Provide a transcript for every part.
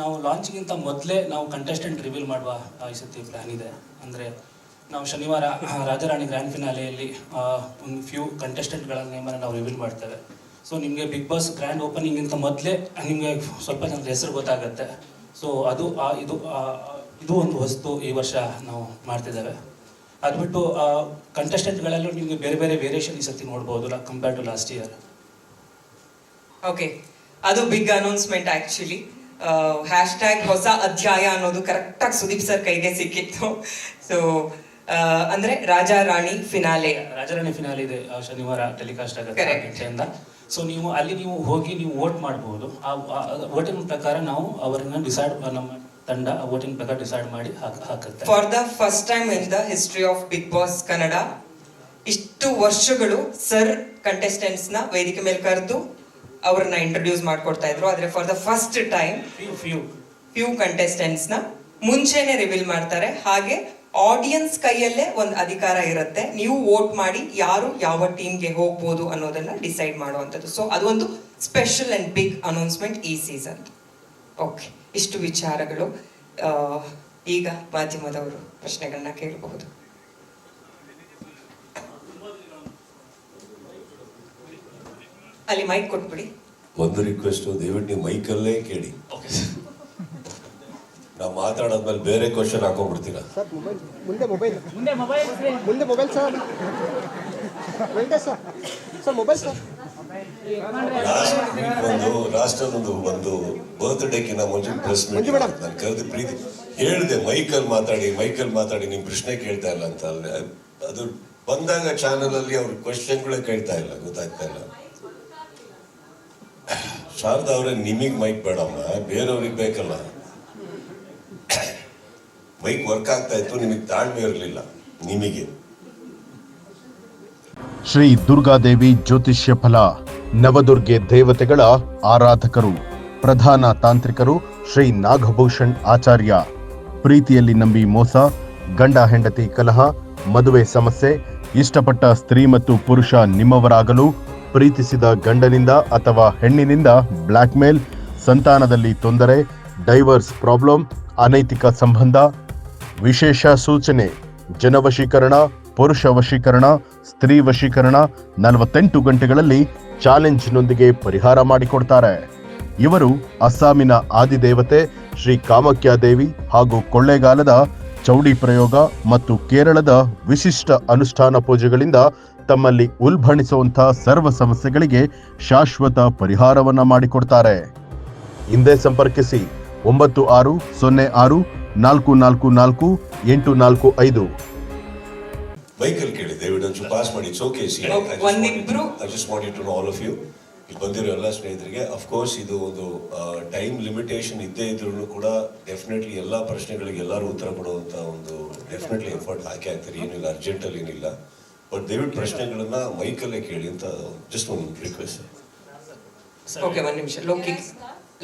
ನಾವು ಲಾಂಚ್ಗಿಂತ ಮೊದಲೇ ನಾವು ಕಂಟೆಸ್ಟೆಂಟ್ ರಿವೀಲ್ ಮಾಡುವ ಈ ಸತಿ ಪ್ಲ್ಯಾನ್ ಇದೆ. ಅಂದರೆ ನಾವು ಶನಿವಾರ ರಾಜಾರಾಣಿ ಗ್ರ್ಯಾಂಡ್ ಫಿನಾಲೆಯಲ್ಲಿ ಒಂದು ಫ್ಯೂ ಕಂಟೆಸ್ಟೆಂಟ್ಗಳ ನೇಮನ್ನು ನಾವು ರಿವೀಲ್ ಮಾಡ್ತೇವೆ. ಸೊ ನಿಮಗೆ ಬಿಗ್ ಬಾಸ್ ಗ್ರ್ಯಾಂಡ್ ಓಪನಿಂಗಿಂತ ಮೊದಲೇ ನಿಮಗೆ ಸ್ವಲ್ಪ ಜನರ ಹೆಸರು ಗೊತ್ತಾಗುತ್ತೆ. ಸೊ ಅದು ಇದು ಇದು ಒಂದು ವಸ್ತು ಈ ವರ್ಷ ನಾವು ಮಾಡ್ತಿದ್ದೇವೆ. ಅದು ಬಿಟ್ಟು ಕಂಟೆಸ್ಟೆಂಟ್ಗಳಲ್ಲೂ ನಿಮಗೆ ಬೇರೆ ಬೇರೆ ವೇರಿಯೇಷನ್ ಈ ಸತಿ ನೋಡ್ಬೋದು compare to last year okay ಅದು big announcement actually hash tag ಹೊಸ ಅಧ್ಯಾಯ ಅನ್ನೋದು ಕರೆಕ್ಟಾಗಿ ಸುದೀಪ್ ಸರ್ ಕೈಗೆ ಸಿಕ್ಕಿತ್ತು. ಸೊ ಅಂದ್ರೆ ರಾಜಾ ರಾಣಿ ಫಿನಾಲೆ ರಾಜರಾಣಿ ಫಿನಾಲೆ ಇದೆ ಶನಿವಾರ ಟೆಲಿಕಾಸ್ಟ್ ಆಗುತ್ತೆ ಸೊ ನೀವು ಅಲ್ಲಿ ನೀವು ಹೋಗಿ ನೀವು ವೋಟ್ ಮಾಡಬಹುದು ಆ ವೋಟಿಂಗ್ ಪ್ರಕಾರ ನಾವು ಅವರನ್ನ ಡಿಸೈಡ್ ನಮ್ಮ ತಂಡ ವೋಟಿಂಗ್ ಪ್ರಕಾರ ಡಿಸೈಡ್ ಮಾಡಿ ಹಾಕ್- ಹಾಕುತ್ತೆ. For the first time in the history of Bigg Boss Kannada ಇಷ್ಟು ವರ್ಷಗಳು ಸರ್ ಕಂಟೆಸ್ಟೆಂಟ್ಸ್ನ ವೇದಿಕೆ ಮೇಲೆ ಕರೆದು ಅವ್ರನ್ನ ಇಂಟ್ರೊಡ್ಯೂಸ್ ಮಾಡ್ಕೊಡ್ತಾ ಇದ್ರು. ಆದ್ರೆ for the first time few ಕಂಟೆಸ್ಟೆಂಟ್ಸ್ನ ಮುಂಚೆನೆ ರಿವೀಲ್ ಮಾಡ್ತಾರೆ. ಹಾಗೆ ಆಡಿಯನ್ಸ್ ಕೈಯಲ್ಲೇ ಒಂದು ಅಧಿಕಾರ ಇರುತ್ತೆ. ನೀವು ವೋಟ್ ಮಾಡಿ ಯಾರು ಯಾವ ಟೀಮ್ಗೆ ಹೋಗ್ಬೋದು ಅನ್ನೋದನ್ನ ಡಿಸೈಡ್ ಮಾಡುವಂಥದ್ದು. ಸೊ ಅದು ಒಂದು ಸ್ಪೆಷಲ್ ಅಂಡ್ ಬಿಗ್ ಅನೌನ್ಸ್ಮೆಂಟ್ ಈ ಸೀಸನ್ ಓಕೆ ಇಷ್ಟು ವಿಚಾರಗಳು. ಈಗ ಮಾಧ್ಯಮದವರು ಪ್ರಶ್ನೆಗಳನ್ನ ಕೇಳಬಹುದು. ಅಲ್ಲಿ ಮೈಕ್ ಕೊಟ್ಬಿಡಿ. ಒಂದು ರಿಕ್ವೆಸ್ಟ್ ದಯವಿಟ್ಟು ನೀವು ಮೈಕಲ್ಲೇ ಕೇಳಿ. ಓಕೆ ನಾವು ಮಾತಾಡಾದ್ಮೇಲೆ ಬೇರೆ ಕ್ವಶನ್ ಹಾಕೊಂಡ್ಬಿಡ್ತೀರಾ? ಸರ್ ಮೊಬೈಲ್ ಮುಂದೆ ಮೊಬೈಲ್. ಮುಂದೆ mobile sir. Venkatesh sir. Sir mobile sir. ಒಂದು ರಾಷ್ಟ್ರದೊಂದು ಒಂದು ಬರ್ತ್ಡೇಕಿನ ಮುಂಚೆ ಪ್ರೆಸ್ ಮೀಟ್ ನಾನು ಕರೆದು ಪ್ರೀತಿ. ಹೇಳಿದೆ ಮೈಕಲ್ ಮಾತಾಡಿ ಮೈಕಲ್ ಮಾತಾಡಿ ನಿಮ್ ಪ್ರಶ್ನೆ ಕೇಳ್ತಾ ಇಲ್ಲ ಅಂತ. ಅಲ್ಲೇ ಅದು ಬಂದಾಗ ಚಾನಲ್ ಅಲ್ಲಿ ಅವ್ರ ಕ್ವಶನ್ಗಳೇ ಕೇಳ್ತಾ ಇಲ್ಲ ಗೊತ್ತಾಗ್ತಾ ಇಲ್ಲ. ಶಾರದಾ ಅವರೇ, ನಿಮಗ್ ಮೈಕ್ ಬೇಡಮ್ಮ ಬೇರೆಯವ್ರಿಗೆ ಬೇಕಲ್ಲ. ಮೈಕ್ ವರ್ಕ್ ಆಗ್ತಾ ಇತ್ತು, ನಿಮಗೆ ತಾಳ್ಮೆ ಇರಲಿಲ್ಲ. ನಿಮಗೆ. ಶ್ರೀ ದುರ್ಗಾದೇವಿ ಜ್ಯೋತಿಷ್ಯ ಫಲ, ನವದುರ್ಗೆ ದೇವತೆಗಳ ಆರಾಧಕರು, ಪ್ರಧಾನ ತಾಂತ್ರಿಕರು ಶ್ರೀ ನಾಗಭೂಷಣ್ ಆಚಾರ್ಯ. ಪ್ರೀತಿಯಲ್ಲಿ ನಂಬಿ ಮೋಸ, ಗಂಡ ಹೆಂಡತಿ ಕಲಹ, ಮದುವೆ ಸಮಸ್ಯೆ, ಇಷ್ಟಪಟ್ಟ ಸ್ತ್ರೀ ಮತ್ತು ಪುರುಷ ನಿಮ್ಮವರಾಗಲು ಪ್ರೀತಿಸಿದ ಗಂಡನಿಂದ ಅಥವಾ ಹೆಣ್ಣಿನಿಂದ ಬ್ಲ್ಯಾಕ್ಮೇಲ್, ಸಂತಾನದಲ್ಲಿ ತೊಂದರೆ, ಡೈವರ್ಸ್ ಪ್ರಾಬ್ಲಮ್, ಅನೈತಿಕ ಸಂಬಂಧ, ವಿಶೇಷ ಸೂಚನೆ, ಜನವಶೀಕರಣ, ಪುರುಷ ವಶೀಕರಣ, ಸ್ತ್ರೀ ವಶೀಕರಣ ನಲವತ್ತೆಂಟು ಗಂಟೆಗಳಲ್ಲಿ ಚಾಲೆಂಜ್ನೊಂದಿಗೆ ಪರಿಹಾರ ಮಾಡಿಕೊಡ್ತಾರೆ. ಇವರು ಅಸ್ಸಾಮಿನ ಆದಿದೇವತೆ ಶ್ರೀ ಕಾಮಾಖ್ಯ ದೇವಿ ಹಾಗೂ ಕೊಳ್ಳೇಗಾಲದ ಚೌಡಿ ಪ್ರಯೋಗ ಮತ್ತು ಕೇರಳದ ವಿಶಿಷ್ಟ ಅನುಷ್ಠಾನ ಪೂಜೆಗಳಿಂದ ತಮ್ಮಲ್ಲಿ ಉಲ್ಬಣಿಸುವಂತಹ ಸರ್ವ ಸಮಸ್ಯೆಗಳಿಗೆ ಶಾಶ್ವತ ಪರಿಹಾರವನ್ನ ಮಾಡಿಕೊಡ್ತಾರೆ. ಹಿಂದೆ ಸಂಪರ್ಕಿಸಿ ಒಂಬತ್ತು ಆರು ಸೊನ್ನೆ ಆರು ನಾಲ್ಕು ನಾಲ್ಕು ನಾಲ್ಕು ಎಂಟು ನಾಲ್ಕು ಐದು. ಮೈಕಲ್ ಕೇಳಿ ಒಂಚೂರು ಪಾಸ್ ಮಾಡಿ okay see Okay, ಒಂದಿಬ್ರು- I just want to all of you ಇಲ್ಲಿ ಬಂದಿರೋ ಎಲ್ಲ ಸ್ನೇಹಿತರಿಗೆ ಅಫ್ಕೋರ್ಸ್ ಇದು ಒಂದು ಟೈಮ್ ಲಿಮಿಟೇಷನ್ ಇದ್ದೇ ಇದ್ರೂ ಕೂಡ ಡೆಫಿನೆಟ್ಲಿ ಎಲ್ಲ ಪ್ರಶ್ನೆಗಳಿಗೆ ಎಲ್ಲರೂ ಉತ್ತರ ಕೊಡುವಂಥ ಒಂದು ಡೆಫಿನೆಟ್ಲಿ ಎಫರ್ಟ್ ಹಾಕಿ ಆಗ್ತಾರೆ ಏನಿಲ್ಲ ಅರ್ಜೆಂಟಲ್ಲಿ ಏನಿಲ್ಲ. ಬಟ್ ದಯವಿಟ್ಟು ಪ್ರಶ್ನೆಗಳನ್ನ ಮೈಕಲ್ಲೇ ಕೇಳಿ ಅಂತ ಜಸ್ಟ್ ಒಂದು ರಿಕ್ವೆಸ್ಟ್ ಓಕೆ ಒಂದು ನಿಮಿಷ. ಲೋಕಿ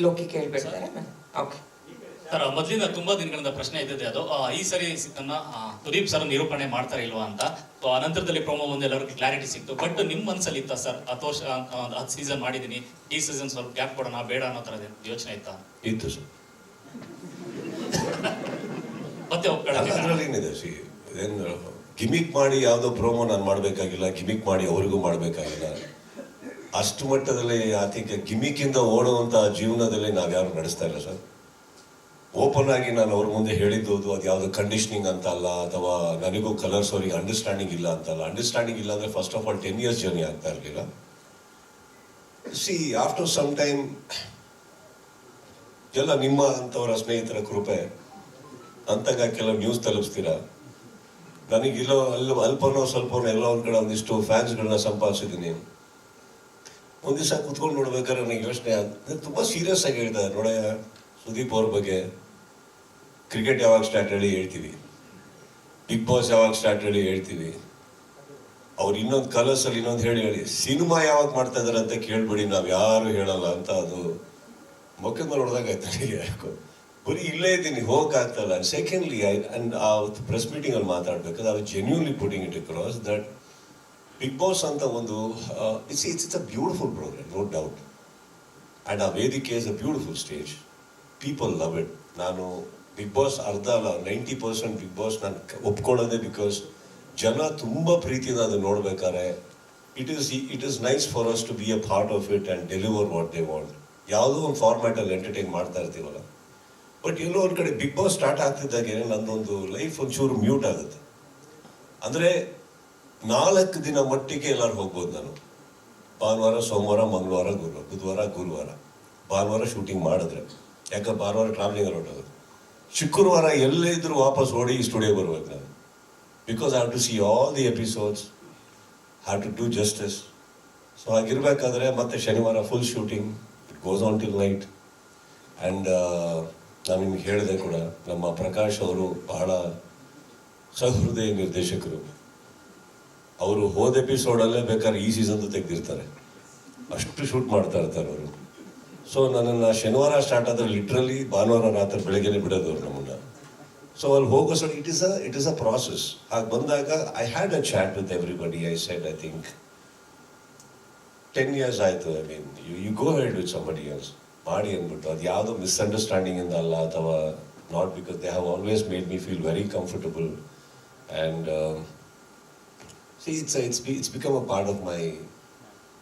ಲೋಕಿ ಕೇಳ್ಬಿಡ್ತಾರೆ ಓಕೆ ಸರ್ ಮೊದಲಿಂದ ತುಂಬಾ ದಿನಗಳಿಂದ ಪ್ರಶ್ನೆ ಇದ್ದಿದೆ ಅದು. ಆ, ಈ ಸರಿ ನನ್ನ ಪ್ರದೀಪ್ ಸರ್ ನಿರೂಪಣೆ ಮಾಡ್ತಾರೆ ಇಲ್ವಾ ಅಂತ. ಸೊ ಅನಂತರದಲ್ಲಿ ಪ್ರೋಮೋ ಒಂದು ಎಲ್ಲರಿಗೂ ಕ್ಲಾರಿಟಿ ಸಿಕ್ತು. ಬಟ್ ನಿಮ್ಮ ಮನಸ್ಸಲ್ಲಿ ಇತ್ತ ಸರ್ ಹತ್ತು ವರ್ಷ ಹತ್ತು ಸೀಸನ್ ಮಾಡಿದೀನಿ. ಈ ಸೀಸನ್ ಸ್ವಲ್ಪ ಗ್ಯಾಪ್ ಕೊಡೋಣ ಬೇಡ ಅನ್ನೋ ಥರ ಯೋಚನೆ ಇತ್ತಾ? ಇತ್ತು ಸರ್ ಮತ್ತೆ ಒಪ್ಕೊಳ್ಳೋಕೆ ಗಿಮಿಕ್ ಮಾಡಿ ಯಾವುದೋ ಪ್ರೋಮೋ ನಾನು ಮಾಡಬೇಕಾಗಿಲ್ಲ, ಗಿಮಿಕ್ ಮಾಡಿ ಅವ್ರಿಗೂ ಮಾಡಬೇಕಾಗಿಲ್ಲ. ಅಷ್ಟು ಮಟ್ಟದಲ್ಲಿ ಐ ಥಿಂಕ್ ಇಂದ ಓಡುವಂತ ಜೀವನದಲ್ಲಿ ನಾವ್ಯಾರು ನಡೆಸ್ತಾ ಇಲ್ಲ ಸರ್. ಓಪನ್ ಆಗಿ ನಾನು ಅವ್ರ ಮುಂದೆ ಹೇಳಿದ್ದು ಅದು ಯಾವುದೋ ಕಂಡೀಷನಿಂಗ್ ಅಂತ ಅಲ್ಲ ಅಥವಾ ನನಗೂ ಕಲರ್ಸ್ ಅವರಿಗೆ ಅಂಡರ್ಸ್ಟ್ಯಾಂಡಿಂಗ್ ಇಲ್ಲ ಅಂತ ಅಲ್ಲ ಅಂಡರ್ಸ್ಟ್ಯಾಂಡಿಂಗ್ ಇಲ್ಲ ಅಂದ್ರೆ first of all ten years journey ಆಗ್ತಾ ಇರಲಿಲ್ಲ. ಸಿ ಆಫ್ಟರ್ ಸಮ್ ಟೈಮ್ ಎಲ್ಲ ನಿಮ್ಮ ಅಂತವರ ಸ್ನೇಹಿತರ ಕೃಪೆ ಅಂತಾಗ ಕೆಲವು ನ್ಯೂಸ್ ತಲುಪಿಸ್ತೀರಾ? ನನಗಿಲ್ಲೋ, ಅಲ್ಲಿ ಅಲ್ಪನೋ ಸ್ವಲ್ಪನೋ ಎಲ್ಲ ಒಂದು ಕಡೆ ಒಂದಿಷ್ಟು ಫ್ಯಾನ್ಸ್ಗಳನ್ನ ಸಂಪಾದಿಸಿದ್ದೀನಿ ಒಂದು ದಿವಸ ಕುತ್ಕೊಂಡು ನೋಡ್ಬೇಕಾದ್ರೆ ನನಗೆ ಯೋಚನೆ ಅದು ತುಂಬಾ ಸೀರಿಯಸ್ ಆಗಿ ಹೇಳ್ತಾರೆ. ನೋಡಯ್ಯ, ಸುದೀಪ್ ಅವ್ರ ಬಗ್ಗೆ ಕ್ರಿಕೆಟ್ ಯಾವಾಗ ಸ್ಟಾರ್ಟ್ ಹೇಳಿ ಹೇಳ್ತೀವಿ. ಬಿಗ್ ಬಾಸ್ ಯಾವಾಗ ಸ್ಟಾರ್ಟ್ ಹೇಳಿ ಹೇಳ್ತೀವಿ. ಅವ್ರು ಇನ್ನೊಂದು ಕಲರ್ಸಲ್ಲಿ ಇನ್ನೊಂದು ಹೇಳಿ ಹೇಳಿ, ಸಿನಿಮಾ ಯಾವಾಗ ಮಾಡ್ತಾ ಇದ್ದಾರೆ ಅಂತ ಕೇಳ್ಬಿಡಿ, ನಾವು ಯಾರು ಹೇಳಲ್ಲ ಅಂತ ಅದು ಮೊಕ್ಕೆ ಮೇಲೆ ಆಯ್ತು ನನಗೆ ಬರೀ ಇಲ್ಲೇ ಇದ್ದೀನಿ ಹೋಗಕ್ಕಾಗ್ತಲ್ಲ ಸೆಕೆಂಡ್ಲಿ ಐ ಅಂಡ್ ಆ ಪ್ರೆಸ್ ಮೀಟಿಂಗ್ ಅಲ್ಲಿ ಮಾತಾಡ್ಬೇಕಾದ್ರೆ I genuinely putting it across that Bigg Boss ಅಂತ ಒಂದು it's it's it's a beautiful programme no doubt and ಆ ವೇದಿಕೆ is a beautiful stage people love it ನಾನು ಬಿಗ್ ಬಾಸ್ ಅರ್ಧ ಅಲ್ಲ ನೈಂಟಿ ಪರ್ಸೆಂಟ್ ಬಿಗ್ ಬಾಸ್ ನಾನು ಒಪ್ಕೊಳ್ಳೋದೇ ಬಿಕಾಸ್ ಜನ ತುಂಬ ಪ್ರೀತಿಯಿಂದ ಅದನ್ನು ನೋಡ್ಬೇಕಾದ್ರೆ it is it is nice for us to be a part of it and deliver what they want ಯಾವುದೋ ಒಂದು ಫಾರ್ಮ್ಯಾಟಲ್ಲಿ ಎಂಟರ್ಟೈನ್ ಮಾಡ್ತಾ ಇರ್ತೀವಲ್ಲ. ಬಟ್ ಎಲ್ಲೋ ಒಂದು ಕಡೆ ಬಿಗ್ ಬಾಸ್ ಸ್ಟಾರ್ಟ್ ಆಗ್ತಿದ್ದಾಗೆ ನಂದೊಂದು ಲೈಫ್ ಒಂಚೂರು ಮ್ಯೂಟ್ ಆಗುತ್ತೆ. ಅಂದರೆ ನಾಲ್ಕು ದಿನ ಮಟ್ಟಿಗೆ ಎಲ್ಲರೂ ಹೋಗ್ಬೋದು ನಾನು. ಭಾನುವಾರ, ಸೋಮವಾರ, ಮಂಗಳವಾರ, ಗುರುವಾರ, ಬುಧವಾರ, ಗುರುವಾರ. ಭಾನುವಾರ ಶೂಟಿಂಗ್ ಮಾಡಿದ್ರೆ. ಯಾಕಂದ್ರೆ ಭಾನುವಾರ ಟ್ರಾವೆಲಿಂಗ್ ಹೊರಟೋದು ಶುಕ್ರವಾರ ಎಲ್ಲೇ ಇದ್ರೂ ವಾಪಸ್ ಓಡಿ ಸ್ಟುಡಿಯೋ ಬರ್ಬೇಕು ನಾನು. Because have to see all the episodes have to do justice so ಹಾಗಿರ್ಬೇಕಾದ್ರೆ ಮತ್ತೆ ಶನಿವಾರ full shooting it goes on till night and ನಾನು ನಿಮಗೆ ಹೇಳಿದೆ ಕೂಡ, ನಮ್ಮ ಪ್ರಕಾಶ್ ಅವರು ಬಹಳ ಸಹೃದಯ ನಿರ್ದೇಶಕರು. ಅವರು ಹೋದ ಎಪಿಸೋಡಲ್ಲೇ ಬೇಕಾದ್ರೆ ಈ ಸೀಸನ್ ತೆಗೆದಿರ್ತಾರೆ. ಅಷ್ಟು ಶೂಟ್ ಮಾಡ್ತಾ ಇರ್ತಾರೆ ಅವರು. ಸೊ ನನ್ನನ್ನು ಶನಿವಾರ ಸ್ಟಾರ್ಟ್ ಆದ್ರೆ ಲಿಟ್ರಲಿ ಭಾನುವಾರ ರಾತ್ರಿ ಬೆಳಗ್ಗೆನೆ ಬಿಡೋದು ಅವರು ನಮ್ಮನ್ನ. ಸೊ ಅಲ್ಲಿ ಹೋಗೋ sir it is a it is a process ಹಾಗೆ ಬಂದಾಗ I had a chat with everybody I said I think ten years ಆಯಿತು. I mean you you go head with somebody else ಮಾಡಿ ಅಂದ್ಬಿಟ್ಟು, ಅದು ಯಾವುದೋ ಮಿಸ್ಅಂಡರ್ಸ್ಟ್ಯಾಂಡಿಂಗ್ ಇಂದ ಅಲ್ಲ ಅಥವಾ not because they have always made me feel very comfortable and see it's it's it's become a part of my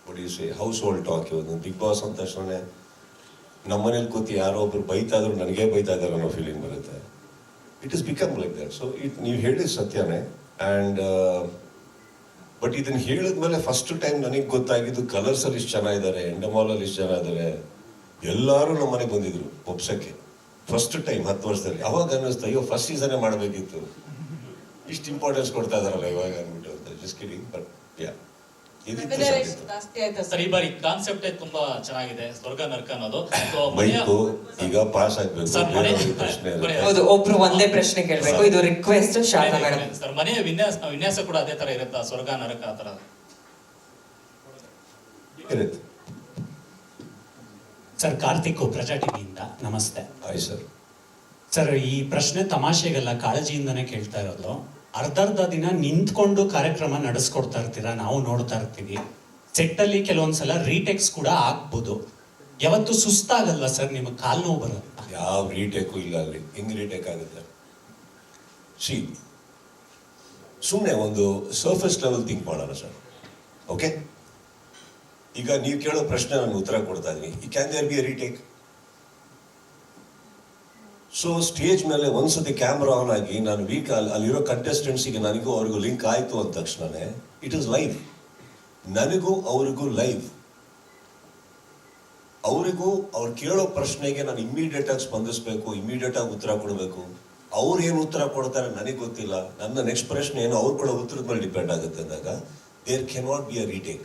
world you say household talk ಇವತ್ತು Bigg Boss ಅಂದ ತಕ್ಷಣ ನಮ್ಮನೇಲಿ ಕೂತಿ ಯಾರೋ ಒಬ್ರು ಬೈತಾದ್ರು ನನಗೆ ಬೈತಾ ಅನ್ನೋ ಫೀಲಿಂಗ್ ಬರುತ್ತೆ. It is become like that so it ನೀವು ಹೇಳಿದ ಸತ್ಯನೇ. ಆ್ಯಂಡ್ ಬಟ್ ಇದನ್ನು ಹೇಳಿದ್ಮೇಲೆ ಫಸ್ಟ್ ಟೈಮ್ ನನಗೆ ಗೊತ್ತಾಗಿದ್ದು ಕಲರ್ಸಲ್ಲಿ ಇಷ್ಟು ಜನ ಇದ್ದಾರೆ ಎಂಡಮಾಲಲ್ಲಿ ಇಷ್ಟು ಜನ ಇದ್ದಾರೆ ಎಲ್ಲರೂ ನಮ್ಮ ಮನೆಗೆ ಬಂದಿದ್ರು ಒಪ್ಸಕ್ಕೆ. ಫಸ್ಟ್ ಟೈಮ್ ಹತ್ತು ವರ್ಷದಲ್ಲಿ. ಅವಾಗ ಅನ್ನಿಸ್ತು ಅಯ್ಯೋ ಫಸ್ಟ್ ಸೀಸನೇ ಮಾಡಬೇಕಿತ್ತು. ಇಷ್ಟು ಇಂಪಾರ್ಟೆನ್ಸ್ ಕೊಡ್ತಾ ಇದಾರಲ್ಲ ಇವಾಗ ಅಂದ್ಬಿಟ್ಟು ಅಂತ. Just kidding but yeah sir? ಈ ಬಾರಿ ಕಾನ್ಸೆಪ್ಟ್ ತುಂಬಾ ಚೆನ್ನಾಗಿದೆ. ಸ್ವರ್ಗ ನರ್ಕ ಅನ್ನೋದು. ಈಗ ಪಾಸ್ ಆಗ್ಬೇಕು. ಹೌದು ಒಬ್ರು ಒಂದೇ ಪ್ರಶ್ನೆ ಕೇಳ್ಬೇಕು. ಇದು ರಿಕ್ವೆಸ್ಟ್ ಶಾರದಾ ಮೇಡಮ್. ಸರ್ ಮನೆಯ ವಿನ್ಯಾಸ ವಿನ್ಯಾಸ ಕೂಡ ಅದೇ ತರ ಇರುತ್ತಾ? ಸ್ವರ್ಗ ನರಕ ಆ ತರ ಇರುತ್ತೆ. ಸರ್ ಕಾರ್ತಿಕ್ ಪ್ರಜಾ ಟಿವಿಯಿಂದ ನಮಸ್ತೆ ಹಾಯ್ ಸರ್ ಸರ್ ಈ ಪ್ರಶ್ನೆ ತಮಾಷೆಗೆಲ್ಲ ಕಾಳಜಿಯಿಂದನೇ ಕೇಳ್ತಾ ಇರೋದು. ಅರ್ಧರ್ಧ ದಿನ ನಿಂತ್ಕೊಂಡು ಕಾರ್ಯಕ್ರಮ ನಡೆಸ್ಕೊಡ್ತಾ ಇರ್ತೀರಾ? ನಾವು ನೋಡ್ತಾ ಇರ್ತೀವಿ. ಸೆಟ್ಟಲ್ಲಿ ಕೆಲವೊಂದ್ಸಲ ರೀಟೆಕ್ಸ್ ಕೂಡ ಆಗ್ಬೋದು. ಯಾವತ್ತು ಸುಸ್ತಾಗಲ್ಲ ಸರ್ ನಿಮಗೆ ಕಾಲು ನೋವು ಬರುತ್ತೆ? ಯಾವ ರೀಟೇಕು ಇಲ್ಲ ಅಲ್ಲಿ. ಹೆಂಗ್ ರೀಟೇಕ್ ಆಗುತ್ತೆ? ಸಿ ಸುಮ್ಮನೆ ಒಂದು ಸರ್ಫೇಸ್ ಲೆವೆಲ್ ಥಿಂಕ್ ಮಾಡೋಣ ಸರ್ ಓಕೆ ಈಗ ನೀವು ಕೇಳೋ ಪ್ರಶ್ನೆ ನಾನು ಉತ್ತರ ಕೊಡ್ತಾ ಇದ್ದೀನಿ can there be a retake so stage ಮೇಲೆ ಒಂದ್ಸತಿ ಕ್ಯಾಮ್ರಾ ಆನ್ ಆಗಿ ನಾನು ವೀಕ್ ಅಲ್ಲಿ, ಅಲ್ಲಿರೋ ಕಂಟೆಸ್ಟೆಂಟ್ಸಿಗೆ ನನಗೂ ಅವ್ರಿಗೂ ಲಿಂಕ್ ಆಯ್ತು ಅಂದ ತಕ್ಷಣನೇ ಇಟ್ ಇಸ್ ಲೈವ್ ನನಗೂ ಅವ್ರಿಗೂ ಲೈವ್ ಅವರಿಗೂ ಅವ್ರು ಕೇಳೋ ಪ್ರಶ್ನೆಗೆ ನಾನು ಇಮ್ಮಿಡಿಯೇಟ್ ಆಗಿ ಸ್ಪಂದಿಸಬೇಕು ಇಮ್ಮಿಡಿಯೇಟ್ ಆಗಿ ಉತ್ತರ ಕೊಡಬೇಕು. ಅವ್ರು ಏನು ಉತ್ತರ ಕೊಡ್ತಾರೆ ನನಗೆ ಗೊತ್ತಿಲ್ಲ. ನನ್ನ ನೆಕ್ಸ್ಟ್ ಪ್ರಶ್ನೆ ಏನು ಅವ್ರು ಕೂಡ ಉತ್ತರದ ಮೇಲೆ ಡಿಪೆಂಡ್ ಆಗುತ್ತೆ ಅಂದಾಗ there can not be a retake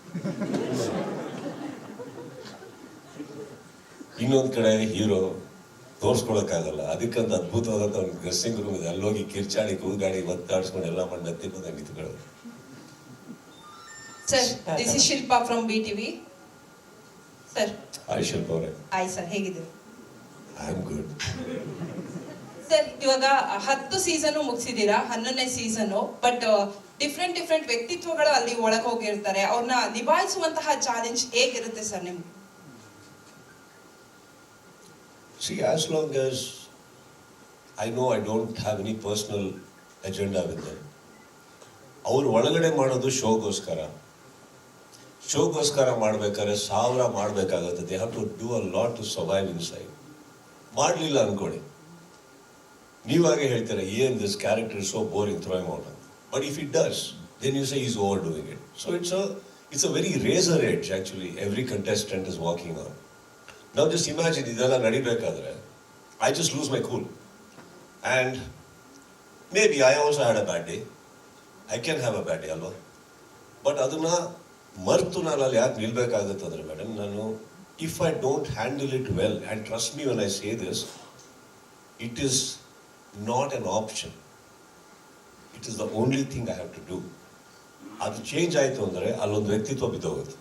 ಇನ್ನೊಂದು ಕಡೆ ಹೀರೋ ತೋರ್ಸ್ಕೊಳಕ್ಕಾಗಲ್ಲ. ಅದಕ್ಕಂತ ಅದ್ಭುತವಾದಂಥ ಒಂದು ಡ್ರೆಸ್ಸಿಂಗ್ ರೂಮ್ ಇದೆ. ಅಲ್ಲೋಗಿ ಕಿರ್ಚಾಡಿ ಕೂಗಾಡಿ ಒತ್ತಾಡಿಸ್ಕೊಂಡು ಎಲ್ಲ ಮಾಡಿ ನತ್ತಿ ಬಂದಾಗ ನಿಂತ್ಕೊಳ್ಳೋದು sir this is Shilpa from B TV sir hi Shilpa ಅವರೇ. ಹಾಯ್ ಸರ್ ಹೇಗಿದೆ ಐ ಆಮ್ ಗುಡ್ ಸರ್ ಇವಾಗ ಹತ್ತು ಸೀಸನ್ ಮುಗಿಸಿದೀರಾ ಹನ್ನೊಂದನೇ ಸೀಸನ್ ಬಟ್ ಡಿಫ್ರೆಂಟ್ ಡಿಫ್ರೆಂಟ್ ವ್ಯಕ್ತಿತ್ವಗಳು ಅಲ್ಲಿ ಒಳಗೆ ಹೋಗಿರ್ತಾರೆ. ಅವ್ರನ್ನ ನಿಭಾಯಿಸುವಂತಹ ಚಾಲೆಂಜ್ ಹೇಗಿರುತ್ತೆ ಸರ್ ನಿಮ್ಗೆ? See, as long as I know I don't have any personal agenda with them, ಅವ್ರು ಒಳಗಡೆ ಮಾಡೋದು ಶೋಗೋಸ್ಕರ. ಶೋಗೋಸ್ಕರ ಮಾಡ್ಬೇಕಾದ್ರೆ ಸಾವಿರ ಮಾಡಬೇಕಾಗತ್ತೆ. They have to do a lot to survive inside ಮಾಡಲಿಲ್ಲ ಅನ್ಕೊಳ್ಳಿ. ನೀವಾಗೆ ಹೇಳ್ತೀರಾ ಏನ್ this character so boring throwing out but if it does then you say is overdoing it so it's a it's a very razor edge actually every contestant is walking on ನಾವು just imagine ಇದೆಲ್ಲ ನಡಿಬೇಕಾದ್ರೆ I just lose my cool and maybe I also had a bad day I can have a bad day ಅಲ್ವಾ? But ಅದನ್ನ ಮರ್ತು ನಾನು ಅಲ್ಲಿ ಯಾಕೆ ನಿಲ್ಬೇಕಾಗುತ್ತೆ ಅಂದ್ರೆ madam ನಾನು if I don't handle it well, and trust me when I say this, it is not an option. It is the only thing I have to do. ಅದು change ಆಯಿತು ಅಂದರೆ ಅಲ್ಲೊಂದು ವ್ಯಕ್ತಿತ್ವ ಬಿದ್ದೋಗುತ್ತೆ.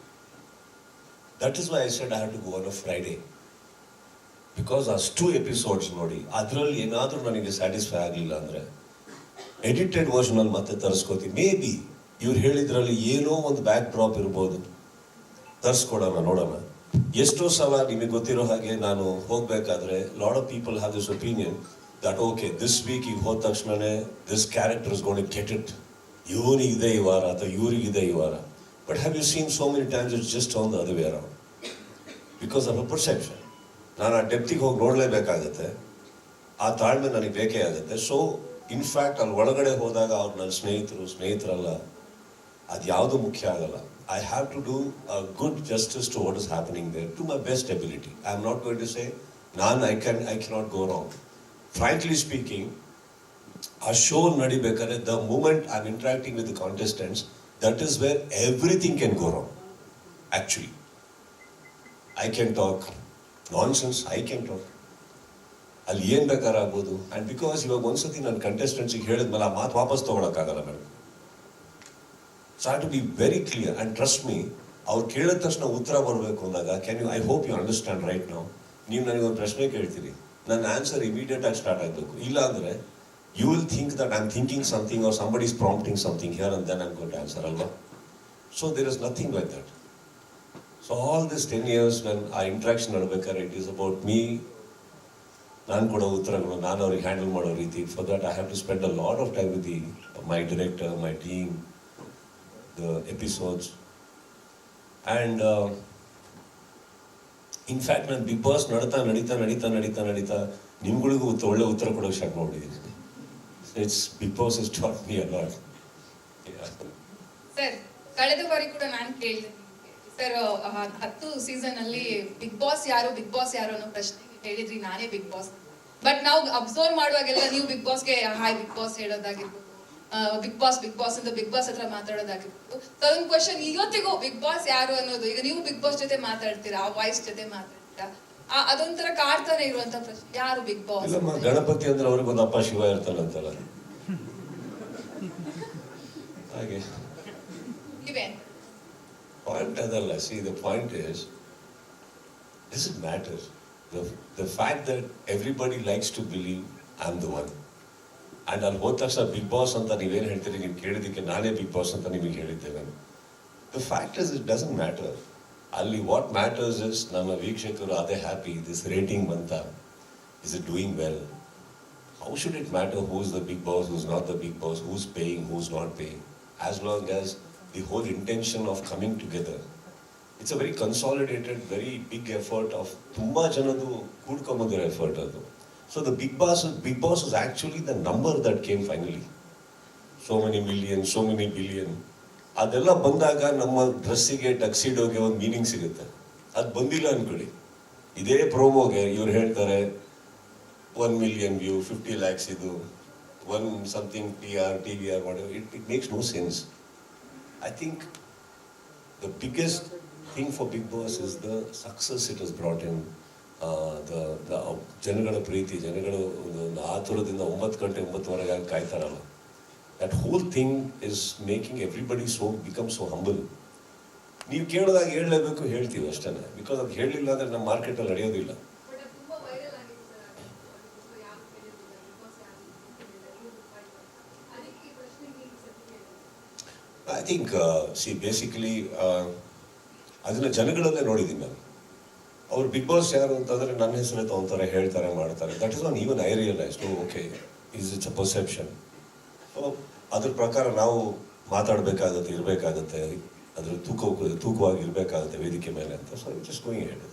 That is why I said I have to go on a Friday because ಅಷ್ಟು episodes ನೋಡಿ, ಅದರಲ್ಲಿ ಏನಾದರೂ ನನಗೆ ಸ್ಯಾಟಿಸ್ಫೈ ಆಗಲಿಲ್ಲ ಅಂದರೆ ಎಡಿಟೆಡ್ ವರ್ಷನಲ್ಲಿ ಮತ್ತೆ ತರಿಸ್ಕೋತೀನಿ. ಮೇ ಬಿ ಇವ್ರು ಹೇಳಿದ್ರಲ್ಲಿ ಏನೋ ಒಂದು ಬ್ಯಾಕ್ ಡ್ರಾಪ್ ಇರ್ಬೋದು. ತರಿಸ್ಕೊಡೋಣ, ನೋಡೋಣ. ಎಷ್ಟೋ ಸಲ ನಿಮಗೆ ಗೊತ್ತಿರೋ ಹಾಗೆ ನಾನು ಹೋಗಬೇಕಾದ್ರೆ lot of people have this opinion that okay this week ಈಗ ಹೋದ ತಕ್ಷಣನೇ this character is gone get it ಇವನಿಗಿದೆ ಈ ವಾರ ಅಥವಾ ಇವರಿಗಿದೆ ಈ ವಾರ but have you seen so many times it's just on the ಅದು where because of a perception ನಾನು ಆ ಡೆಪ್ತಿಗೆ ಹೋಗಿ ನೋಡಲೇಬೇಕಾಗತ್ತೆ. ಆ ತಾಳ್ಮೆ ನನಗೆ ಬೇಕೇ ಆಗುತ್ತೆ. ಸೊ ಇನ್ಫ್ಯಾಕ್ಟ್ ಅಲ್ಲಿ ಒಳಗಡೆ ಹೋದಾಗ ಅವ್ರು ನನ್ನ ಸ್ನೇಹಿತರು, ಸ್ನೇಹಿತರಲ್ಲ, ಅದು ಯಾವುದು ಮುಖ್ಯ ಆಗಲ್ಲ. I have to do a good justice to what is happening there to my best ability I am not going to say ನಾನು I can I cannot go wrong frankly speaking ಆ show ನಡಿಬೇಕಾದ್ರೆ the moment I am interacting with contestants that is where everything can go wrong actually I can talk nonsense I can talk ಅಲ್ಲಿ ಏನು ಬೇಕಾದ್ರೆ ಆಗ್ಬೋದು. And because ಇವಾಗ ಒಂದ್ಸತಿ ನನ್ನ ಕಂಟೆಸ್ಟೆಂಟ್ಸಿಗೆ ಹೇಳಿದ್ಮೇಲೆ ಆ ಮಾತು ವಾಪಸ್ ತೊಗೊಳಕ್ಕಾಗಲ್ಲ madam. So to be very clear and trust me ಅವ್ರು ಕೇಳಿದ ತಕ್ಷಣ ಉತ್ತರ ಬರಬೇಕು ಅಂದಾಗ can you I hope you understand right ನಾವು ನೀವು ನನಗೆ ಒಂದು ಪ್ರಶ್ನೆ ಕೇಳ್ತೀರಿ. ನನ್ನ ಆನ್ಸರ್ ಇಮಿಡಿಯೇಟ್ ಆಗಿ ಸ್ಟಾರ್ಟ್ ಆಗಬೇಕು ಇಲ್ಲ ಅಂದರೆ you will think that I am thinking something or somebody is prompting something here and then I'm got answer ಅಲ್ವಾ? So there is nothing like that so all this ten years when ah interaction ನಡ್ಬೇಕಾದ್ರೆ it is about me ನಾನು ಕೊಡೋ ಉತ್ತರಗಳು, ನಾನು ಅವ್ರಿಗೆ handle ಮಾಡೋ ರೀತಿ. For that I have to spend a lot of time with the my director my team the episodes and in fact ನಾನು Bigg Boss ನಡೀತಾ ನಡೀತಾ ನಡೀತಾ ನಡೀತಾ ನಡೀತಾ, ನಿಮ್ಗಳಿಗೂ ಒಳ್ಳೆ ಉತ್ತರ ಕೊಡೋಕೆ start ಮಾಡಿಬಿಟ್ಟಿದ್ದೀನಿ it's Bigg Boss is taught me a lot sir ಕಳೆದ ಬಾರಿ ಕೂಡ ನಾನು ಕೇಳಿದೆ ಸರ್ ಹತ್ತು ಸೀಸನ್ ಅಲ್ಲಿ ಬಿಗ್ ಬಾಸ್ ಯಾರು ಬಿಗ್ ಬಾಸ್ ಯಾರು ಅನ್ನೋ ಪ್ರಶ್ನೆ ಹೇಳಿದ್ರಿ, ನಾನೇ ಬಿಗ್ ಬಾಸ್ ಬಟ್ ನಾವು ಅಬ್ಸರ್ವ್ ಮಾಡುವಾಗೆಲ್ಲ ನೀವು ಬಿಗ್ ಬಾಸ್ಗೆ ಹಾಯ್ ಬಿಗ್ ಬಾಸ್ ಹೇಳೋದಾಗಿರ್ಬೋದು. ಬಿಗ್ ಬಾಸ್ ಬಿಗ್ ಬಾಸ್ ಅಂತ ಬಿಗ್ ಬಾಸ್ ಹತ್ರ ಮಾತಾಡೋದಾಗಿರ್ಬೋದು ಸೊ ಅದೊಂದು ಕ್ವಶನ್ ಇವತ್ತಿಗೂ ಬಿಗ್ ಬಾಸ್ ಯಾರು ಅನ್ನೋದು ಈಗ ನೀವು ಬಿಗ್ ಬಾಸ್ ಜೊತೆ ಮಾತಾಡ್ತೀರಾ ಆ ವಾಯ್ಸ್ ಜೊತೆ ಮಾತಾಡ್ತೀರಾ? ಆ- ಅದೊಂಥರ ಕಾಡ್ತಾನೆ ಇರುವಂತ ಪ್ರಶ್ನೆ. ಯಾರು ಬಿಗ್ ಬಾಸ್ ಇಲ್ಲಮ್ಮ ಗಣಪತಿ ಅಂದ್ರೆ ಅವ್ರಿಗೊಂದು ಅಪ್ಪ ಶಿವ ಇರ್ತಾನಂತಲ್ಲ ಹಾಗೆ. ನೀವೇ? ಪಾಯಿಂಟ್ ಅದಲ್ಲ see the point is this it matter the fact that everybody likes to believe I am the one and ಅಲ್ಲಿ ಹೋದ ತಕ್ಷಣ ಬಿಗ್ ಬಾಸ್ ಅಂತ ನೀವೇನು ಹೇಳ್ತೀರಿ ನೀವು ಕೇಳಿದ್ದಕ್ಕೆ ನಾನೇ ಬಿಗ್ ಬಾಸ್ ಅಂತ ನಿಮಗೆ ಹೇಳಿದ್ದೇವೆ the fact is it doesn't matter ಅಲ್ಲಿ ವಾಟ್ ಮ್ಯಾಟರ್ಸ್ ಇಸ್ ನಮ್ಮ ವೀಕ್ಷಕರು ಅದೇ ಹ್ಯಾಪಿ ದಿಸ್ ರೇಟಿಂಗ್ ಬಂತ is it doing well how should it matter who's the big boss, who's not the big boss, who's paying, who's not paying, as long as the whole intention of coming together. It's a very consolidated, very big effort of ತುಂಬಾ ಜನದು ಕೂಡ್ಕೊಂಬಂದಿರೋ effort ಅದು so the Bigg Boss Bigg Boss was actually the number that came finally so many million so many billion. ಅದೆಲ್ಲ ಬಂದಾಗ ನಮ್ಮ ಡ್ರೆಸ್ಸಿಗೆ ಟಕ್ಸಿಡೋಗೆ ಒಂದು meaning ಸಿಗುತ್ತೆ. ಅದು ಬಂದಿಲ್ಲ ಅನ್ಕೊಳ್ಳಿ. ಇದೇ ಪ್ರೋಮೋಗೆ ಇವ್ರು ಹೇಳ್ತಾರೆ one million view fifty lakhs ಇದು. One something T R T V R ಮಾಡೋ it it makes no sense I think the biggest thing for Bigg Boss is the success it is brought in ಜನಗಳ ಪ್ರೀತಿ ಜನಗಳು ಒಂದು ಆತುರದಿಂದ ಒಂಬತ್ತು ಗಂಟೆ ಒಂಬತ್ತುವರೆಗೆ ಆಗಿ ಕಾಯ್ತಾರಲ್ಲ. That whole thing is making everybody so become so humble ನೀವು ಕೇಳಿದಾಗ ಹೇಳಲೇಬೇಕು ಹೇಳ್ತೀವಿ ಅಷ್ಟೇ ಬಿಕಾಸ್ ಅದು ಹೇಳಲಿಲ್ಲ ಅಂದರೆ ನಮ್ಮ ಮಾರ್ಕೆಟಲ್ಲಿ ನಡೆಯೋದಿಲ್ಲ. ಐ ಥಿಂಕ್ ಸಿ ಬೇಸಿಕಲಿ ಅದನ್ನು ಜನಗಳಲ್ಲೇ ನೋಡಿದ್ದೀನಿ ನಾನು. ಅವ್ರು ಬಿಗ್ ಬಾಸ್ ಯಾರು ಅಂತಂದ್ರೆ ನನ್ನ ಹೆಸರೇ ತಗೊಂತಾರೆ, ಹೇಳ್ತಾರೆ, ಮಾಡ್ತಾರೆ. That is one even I realise okay is it's a perception ಅದ್ರ ಪ್ರಕಾರ ನಾವು ಮಾತಾಡಬೇಕಾಗತ್ತೆ, ಇರಬೇಕಾಗತ್ತೆ. ಅದ್ರ ತೂಕ ತೂಕವಾಗಿ ಇರಬೇಕಾಗುತ್ತೆ ವೇದಿಕೆ ಮೇಲೆ ಅಂತ. ಸೊ ಜಸ್ಟ್ ಗೋಯಿಂಗ್ ಹೇಳಿದ್ರು